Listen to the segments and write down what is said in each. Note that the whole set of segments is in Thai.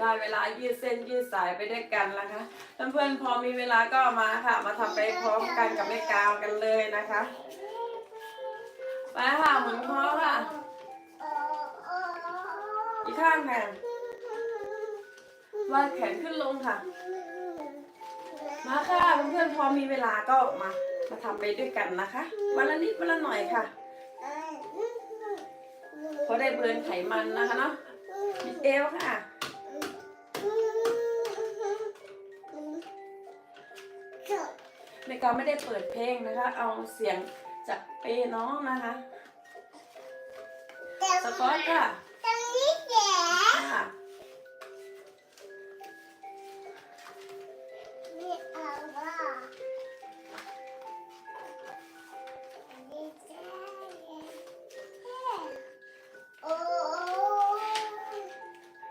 ได้เวลายืดเส้นยืดสายไปด้วยกันนะคะเพื่อนๆพอมีเวลาก็มาค่ะ มาทำไปพร้อมกันกับแม่กาวกันเลยนะคะไปค่ะหมุนคอค่ะ อีกข้างค่ะวางแขนขึ้นลงค่ะ มาค่ะเพื่อนๆพอมีเวลาก็มา มาทำไปด้วยกันนะคะ วันละนิดวันละหน่อยค่ะเพราะได้เบิร์นไขมันนะคะเนาะบิดเอวค่ะ เมกาไม่ได้เปิดเพลงนะคะ เอาเสียงจากเปน้องนะคะสกอตค่ะค่ะ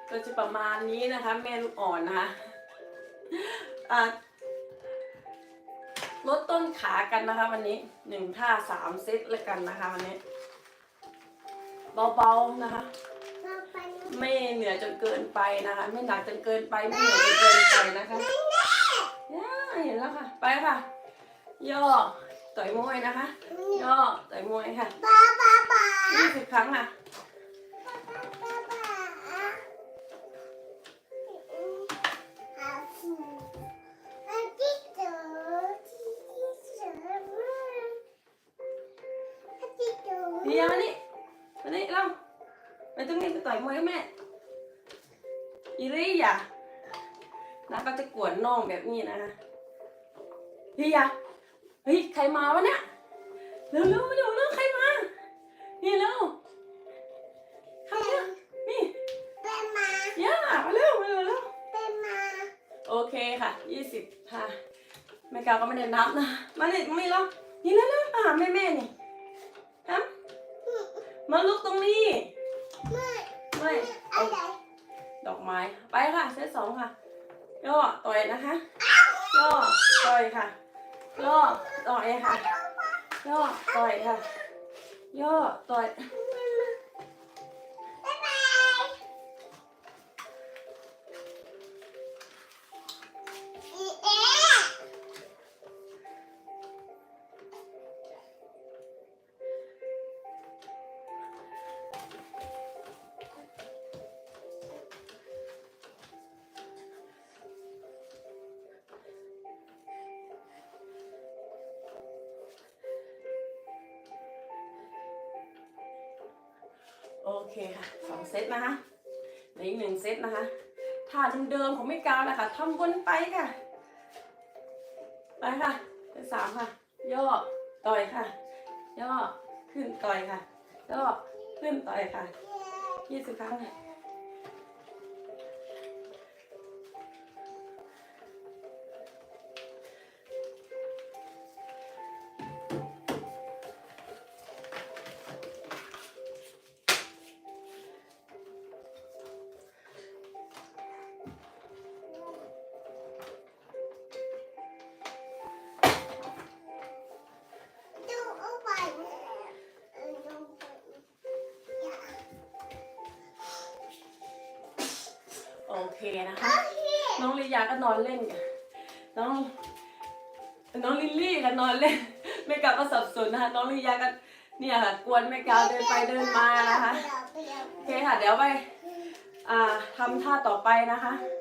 ก็จะประมาณนี้นะคะแม่ลูกอ่อนนะคะอะ ลดต้นขากันนะคะ วันนี้หนึ่งท่าสามเซตแล้วกันนะคะ วันนี้ เบาๆนะคะ ไม่เหนื่อยจนเกินไปนะคะ ไม่หนักจนเกินไปไม่เหนื่อยจนเกินไปนะคะย่าเห็นแล้วค่ะ ไปค่ะ ย่อต่อยมวยนะคะ ย่อต่อยมวยค่ะยี่สิบครั้งค่ะ พี่ยามานี่มานี่เราไปตรงนี้ไปต่อยมวยกับแม่อีรี่อะนะก็จะกวนน้องแบบนี้นะคะพี่ยาเฮ้ยใครมาวะเนี่ยเร็วเร็วมาดูเร็วใครมานี่เร็วใครเนี่ยนี่ย่ามาเร็วมาเร็วเร็วโอเคค่ะยี่สิบค่ะแม่กาวก็ไม่ได้นับนะมานี่ไม่หรอกนี่เร็วเร็วมาหาแม่แม่นี่ฮะ มาลุกตรงนี้ ไม่เอาดอกไม้ ไปค่ะเซตสองค่ะ ย่อต่อยนะคะ ย่อต่อยค่ะ ย่อต่อยค่ะ ย่อต่อยค่ะ ย่อต่อย โอเคค่ะสองเซตนะคะเหลืออีกหนึ่งเซตนะคะท่าเดิมๆของไม่กาวนะคะทำวนไปค่ะ ไปค่ะเซตสามค่ะ ย่อต่อยค่ะ ย่อขึ้นต่อยค่ะ ย่อขึ้นต่อยค่ะยี่สิบครั้งค่ะ เคนะคะ น้องลิยาก็นอนเล่นกันน้องน้องลิลลี่ก็นอนเล่นแม่กาวก็สับสนนะคะ น้องลิยาก็เนี่ยค่ะกวนแม่กาวเดินไปเดินมานะคะโอเคค่ะ เดี๋ยวไปอ่าทำท่าต่อไปนะคะเ